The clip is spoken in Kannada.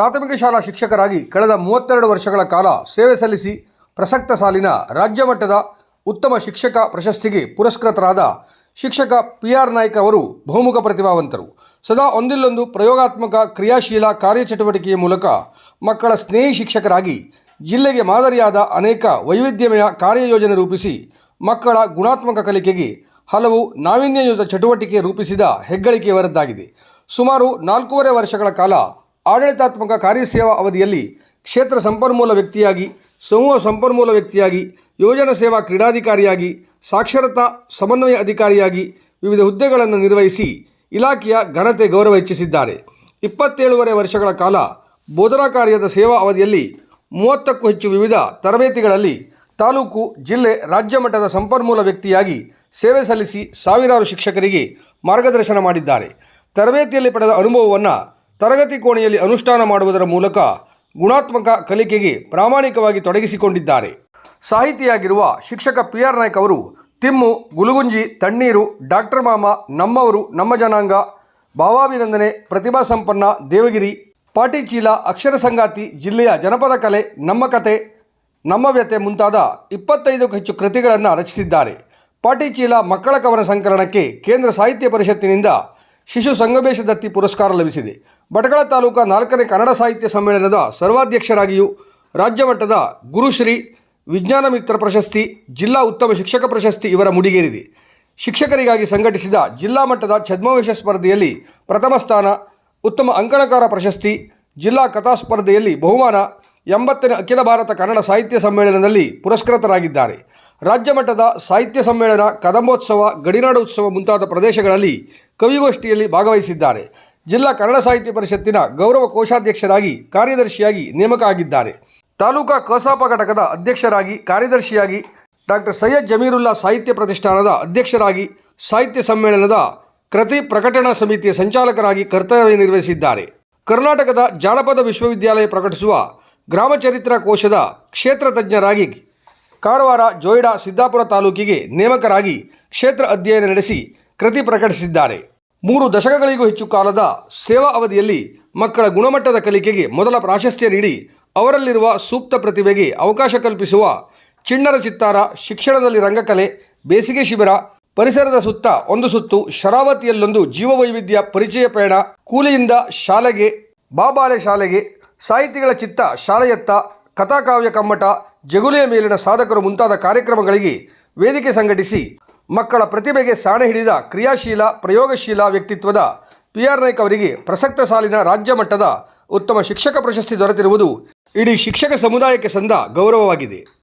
ಪ್ರಾಥಮಿಕ ಶಾಲಾ ಶಿಕ್ಷಕರಾಗಿ ಕಳೆದ ಮೂವತ್ತೆರಡು ವರ್ಷಗಳ ಕಾಲ ಸೇವೆ ಸಲ್ಲಿಸಿ ಪ್ರಸಕ್ತ ಸಾಲಿನ ರಾಜ್ಯ ಮಟ್ಟದ ಉತ್ತಮ ಶಿಕ್ಷಕ ಪ್ರಶಸ್ತಿಗೆ ಪುರಸ್ಕೃತರಾದ ಶಿಕ್ಷಕ ಪಿ ಆರ್ ನಾಯ್ಕ ಅವರು ಬಹುಮುಖ ಪ್ರತಿಭಾವಂತರು. ಸದಾ ಒಂದಿಲ್ಲೊಂದು ಪ್ರಯೋಗಾತ್ಮಕ ಕ್ರಿಯಾಶೀಲ ಕಾರ್ಯಚಟುವಟಿಕೆಯ ಮೂಲಕ ಮಕ್ಕಳ ಸ್ನೇಹಿ ಶಿಕ್ಷಕರಾಗಿ ಜಿಲ್ಲೆಗೆ ಮಾದರಿಯಾದ ಅನೇಕ ವೈವಿಧ್ಯಮಯ ಕಾರ್ಯಯೋಜನೆ ರೂಪಿಸಿ ಮಕ್ಕಳ ಗುಣಾತ್ಮಕ ಕಲಿಕೆಗೆ ಹಲವು ನಾವೀನ್ಯಯುತ ಚಟುವಟಿಕೆ ರೂಪಿಸಿದ ಹೆಗ್ಗಳಿಕೆಯವರದ್ದಾಗಿದೆ. ಸುಮಾರು ನಾಲ್ಕೂವರೆ ವರ್ಷಗಳ ಕಾಲ ಆಡಳಿತಾತ್ಮಕ ಕಾರ್ಯಸೇವಾ ಅವಧಿಯಲ್ಲಿ ಕ್ಷೇತ್ರ ಸಂಪನ್ಮೂಲ ವ್ಯಕ್ತಿಯಾಗಿ, ಸಮೂಹ ಸಂಪನ್ಮೂಲ ವ್ಯಕ್ತಿಯಾಗಿ, ಯೋಜನಾ ಸೇವಾ ಕ್ರೀಡಾಧಿಕಾರಿಯಾಗಿ, ಸಾಕ್ಷರತಾ ಸಮನ್ವಯ ಅಧಿಕಾರಿಯಾಗಿ ವಿವಿಧ ಹುದ್ದೆಗಳನ್ನು ನಿರ್ವಹಿಸಿ ಇಲಾಖೆಯ ಘನತೆ ಗೌರವ ಹೆಚ್ಚಿಸಿದ್ದಾರೆ. ಇಪ್ಪತ್ತೇಳುವರೆ ವರ್ಷಗಳ ಕಾಲ ಬೋಧನಾ ಕಾರ್ಯದ ಸೇವಾ ಅವಧಿಯಲ್ಲಿ ಮೂವತ್ತಕ್ಕೂ ಹೆಚ್ಚು ವಿವಿಧ ತರಬೇತಿಗಳಲ್ಲಿ ತಾಲೂಕು, ಜಿಲ್ಲೆ, ರಾಜ್ಯ ಮಟ್ಟದ ಸಂಪನ್ಮೂಲ ವ್ಯಕ್ತಿಯಾಗಿ ಸೇವೆ ಸಲ್ಲಿಸಿ ಸಾವಿರಾರು ಶಿಕ್ಷಕರಿಗೆ ಮಾರ್ಗದರ್ಶನ ಮಾಡಿದ್ದಾರೆ. ತರಬೇತಿಯಲ್ಲಿ ಪಡೆದ ಅನುಭವವನ್ನು ತರಗತಿ ಕೋಣೆಯಲ್ಲಿ ಅನುಷ್ಠಾನ ಮಾಡುವುದರ ಮೂಲಕ ಗುಣಾತ್ಮಕ ಕಲಿಕೆಗೆ ಪ್ರಾಮಾಣಿಕವಾಗಿ ತೊಡಗಿಸಿಕೊಂಡಿದ್ದಾರೆ. ಸಾಹಿತಿಯಾಗಿರುವ ಶಿಕ್ಷಕ ಪಿ ಆರ್ ನಾಯ್ಕ್ ಅವರು, ತಿಮ್ಮು, ಗುಲುಗುಂಜಿ, ತಣ್ಣೀರು, ಡಾಕ್ಟರ್ ಮಾಮ, ನಮ್ಮವರು, ನಮ್ಮ ಜನಾಂಗ, ಭಾವಾಭಿನಂದನೆ ಪ್ರತಿಭಾ ಸಂಪನ್ನ, ದೇವಗಿರಿ, ಪಾಟೀಚೀಲ, ಅಕ್ಷರ ಸಂಗಾತಿ, ಜಿಲ್ಲೆಯ ಜನಪದ ಕಲೆ, ನಮ್ಮ ಕತೆ, ನಮ್ಮ ವ್ಯತೆ ಮುಂತಾದ ಇಪ್ಪತ್ತೈದಕ್ಕೂ ಹೆಚ್ಚು ಕೃತಿಗಳನ್ನು ರಚಿಸಿದ್ದಾರೆ. ಪಾಟಿಚೀಲ ಮಕ್ಕಳ ಕವನ ಸಂಕಲನಕ್ಕೆ ಕೇಂದ್ರ ಸಾಹಿತ್ಯ ಪರಿಷತ್ತಿನಿಂದ ಶಿಶು ಸಂಗಮೇಶ ದತ್ತಿ ಪುರಸ್ಕಾರ ಲಭಿಸಿದೆ. ಭಟ್ಕಳ ತಾಲೂಕಾ ನಾಲ್ಕನೇ ಕನ್ನಡ ಸಾಹಿತ್ಯ ಸಮ್ಮೇಳನದ ಸರ್ವಾಧ್ಯಕ್ಷರಾಗಿಯೂ ರಾಜ್ಯ ಮಟ್ಟದ ಗುರುಶ್ರೀ, ವಿಜ್ಞಾನ ಮಿತ್ರ ಪ್ರಶಸ್ತಿ, ಜಿಲ್ಲಾ ಉತ್ತಮ ಶಿಕ್ಷಕ ಪ್ರಶಸ್ತಿ ಇವರ ಮುಡಿಗೇರಿದೆ. ಶಿಕ್ಷಕರಿಗಾಗಿ ಸಂಘಟಿಸಿದ ಜಿಲ್ಲಾ ಮಟ್ಟದ ಛದ್ಮವೇಶ ಸ್ಪರ್ಧೆಯಲ್ಲಿ ಪ್ರಥಮ ಸ್ಥಾನ, ಉತ್ತಮ ಅಂಕಣಕಾರ ಪ್ರಶಸ್ತಿ, ಜಿಲ್ಲಾ ಕಥಾ ಸ್ಪರ್ಧೆಯಲ್ಲಿ ಬಹುಮಾನ, ಎಂಬತ್ತನೇ ಅಖಿಲ ಭಾರತ ಕನ್ನಡ ಸಾಹಿತ್ಯ ಸಮ್ಮೇಳನದಲ್ಲಿ ಪುರಸ್ಕೃತರಾಗಿದ್ದಾರೆ. ರಾಜ್ಯ ಮಟ್ಟದ ಸಾಹಿತ್ಯ ಸಮ್ಮೇಳನ, ಕದಂಬೋತ್ಸವ, ಗಡಿನಾಡು ಉತ್ಸವ ಮುಂತಾದ ಪ್ರದೇಶಗಳಲ್ಲಿ ಕವಿಗೋಷ್ಠಿಯಲ್ಲಿ ಭಾಗವಹಿಸಿದ್ದಾರೆ. ಜಿಲ್ಲಾ ಕನ್ನಡ ಸಾಹಿತ್ಯ ಪರಿಷತ್ತಿನ ಗೌರವ ಕೋಶಾಧ್ಯಕ್ಷರಾಗಿ ಕಾರ್ಯದರ್ಶಿಯಾಗಿ ನೇಮಕ ಆಗಿದ್ದಾರೆ ತಾಲೂಕಾ ಕಸಾಪ ಘಟಕದ ಅಧ್ಯಕ್ಷರಾಗಿ ಕಾರ್ಯದರ್ಶಿಯಾಗಿ ಡಾಕ್ಟರ್ ಸೈಯದ್ ಜಮೀರುಲ್ಲಾ ಸಾಹಿತ್ಯ ಪ್ರತಿಷ್ಠಾನದ ಅಧ್ಯಕ್ಷರಾಗಿ ಸಾಹಿತ್ಯ ಸಮ್ಮೇಳನದ ಕೃತಿ ಪ್ರಕಟಣಾ ಸಮಿತಿಯ ಸಂಚಾಲಕರಾಗಿ ಕರ್ತವ್ಯ ನಿರ್ವಹಿಸಿದ್ದಾರೆ. ಕರ್ನಾಟಕದ ಜಾನಪದ ವಿಶ್ವವಿದ್ಯಾಲಯ ಪ್ರಕಟಿಸುವ ಗ್ರಾಮ ಚರಿತ್ರ ಕೋಶದ ಕ್ಷೇತ್ರ ತಜ್ಞರಾಗಿ ಕಾರವಾರ ಜೋಯಿಡಾ ಸಿದ್ದಾಪುರ ತಾಲೂಕಿಗೆ ನೇಮಕರಾಗಿ ಕ್ಷೇತ್ರ ಅಧ್ಯಯನ ನಡೆಸಿ ಕೃತಿ ಪ್ರಕಟಿಸಿದ್ದಾರೆ. ಮೂರು ದಶಕಗಳಿಗೂ ಹೆಚ್ಚು ಕಾಲದ ಸೇವಾ ಅವಧಿಯಲ್ಲಿ ಮಕ್ಕಳ ಗುಣಮಟ್ಟದ ಕಲಿಕೆಗೆ ಮೊದಲ ಪ್ರಾಶಸ್ತ್ಯ ನೀಡಿ ಅವರಲ್ಲಿರುವ ಸೂಕ್ತ ಪ್ರತಿಭೆಗೆ ಅವಕಾಶ ಕಲ್ಪಿಸುವ ಚಿಣ್ಣರ ಚಿತ್ತಾರ, ಶಿಕ್ಷಣದಲ್ಲಿ ರಂಗಕಲೆ, ಬೇಸಿಗೆ ಶಿಬಿರ, ಪರಿಸರದ ಸುತ್ತ ಒಂದು ಸುತ್ತು, ಶರಾವತಿಯಲ್ಲೊಂದು ಜೀವವೈವಿಧ್ಯ, ಪರಿಚಯ ಪಯಣ, ಕೂಲಿಯಿಂದ ಶಾಲೆಗೆ ಬಾಬಾಲೆ ಶಾಲೆಗೆ, ಸಾಹಿತಿಗಳ ಚಿತ್ತ ಶಾಲೆಯತ್ತ, ಕಥಾಕಾವ್ಯ ಕಮ್ಮಟ, ಜಗುಲಿಯ ಮೇಲಿನ ಸಾಧಕರು ಮುಂತಾದ ಕಾರ್ಯಕ್ರಮಗಳಿಗೆ ವೇದಿಕೆ ಸಂಘಟಿಸಿ ಮಕ್ಕಳ ಪ್ರತಿಭೆಗೆ ಸಾಣೆ ಹಿಡಿದ ಕ್ರಿಯಾಶೀಲ, ಪ್ರಯೋಗಶೀಲ ವ್ಯಕ್ತಿತ್ವದ ಪಿ ಆರ್ ನಾಯ್ಕ್ ಅವರಿಗೆ ಪ್ರಸಕ್ತ ಸಾಲಿನ ರಾಜ್ಯ ಮಟ್ಟದ ಉತ್ತಮ ಶಿಕ್ಷಕ ಪ್ರಶಸ್ತಿ ದೊರೆತಿರುವುದು ಇಡೀ ಶಿಕ್ಷಕ ಸಮುದಾಯಕ್ಕೆ ಸಂದ ಗೌರವವಾಗಿದೆ.